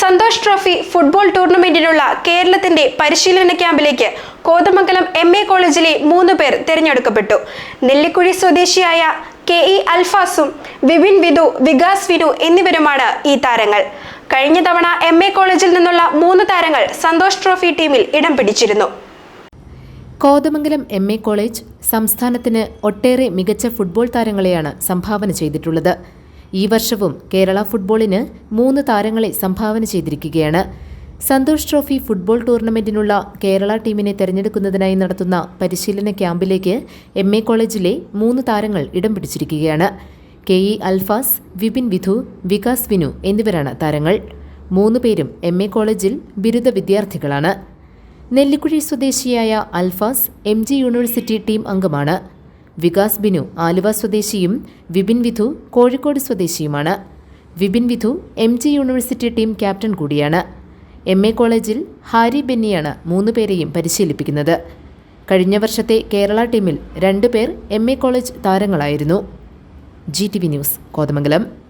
Santhosh trophy football ടൂർണമെന്റിനുള്ള കേരളത്തിന്റെ പരിശീലന ക്യാമ്പിലേക്ക് കോതമംഗലം എം എ കോളേജിലെ മൂന്ന് പേർ തിരഞ്ഞെടുക്കപ്പെട്ടു. നെല്ലിക്കുഴി സ്വദേശിയായ കെ ഇ അൽഫാസും വിപിൻ വിധു വികാസ് വിനു എന്നിവരുമാണ് ഈ താരങ്ങൾ. കഴിഞ്ഞ തവണ എം എ കോളേജിൽ നിന്നുള്ള മൂന്ന് താരങ്ങൾ സന്തോഷ് ട്രോഫി ടീമിൽ ഇടം പിടിച്ചിരുന്നു. കോതമംഗലം എം എ കോളേജ് സംസ്ഥാനത്തിന് ഒട്ടേറെ മികച്ച ഫുട്ബോൾ താരങ്ങളെയാണ് സംഭാവന ചെയ്തിട്ടുള്ളത്. ഈ വർഷവും കേരള ഫുട്ബോളിന് മൂന്ന് താരങ്ങളെ സംഭാവന ചെയ്തിരിക്കുകയാണ്. സന്തോഷ് ട്രോഫി ഫുട്ബോൾ ടൂർണമെന്റിനുള്ള കേരള ടീമിനെ തെരഞ്ഞെടുക്കുന്നതിനായി നടത്തുന്ന പരിശീലന ക്യാമ്പിലേക്ക് എം എ കോളേജിലെ മൂന്ന് താരങ്ങൾ ഇടം പിടിച്ചിരിക്കുകയാണ്. കെ ഇ അൽഫാസ് വിപിൻ വിധു വികാസ് വിനു എന്നിവരാണ് താരങ്ങൾ. മൂന്ന് പേരും എം എ കോളേജിൽ ബിരുദ വിദ്യാർത്ഥികളാണ്. നെല്ലിക്കുഴി സ്വദേശിയായ Alfas M G university team അംഗമാണ്. വികാസ് ബിനു ആലുവ സ്വദേശിയും Vipin Vidhu Kozhikode സ്വദേശിയുമാണ്. Vipin Vidhu M G university team captain കൂടിയാണ്. എം എ കോളേജിൽ ഹാരി ബെന്നിയാണ് മൂന്ന് പേരെയും പരിശീലിപ്പിക്കുന്നത്. കഴിഞ്ഞ വർഷത്തെ കേരള ടീമിൽ രണ്ടുപേർ M A college താരങ്ങളായിരുന്നു. G T V news Kothamangalam.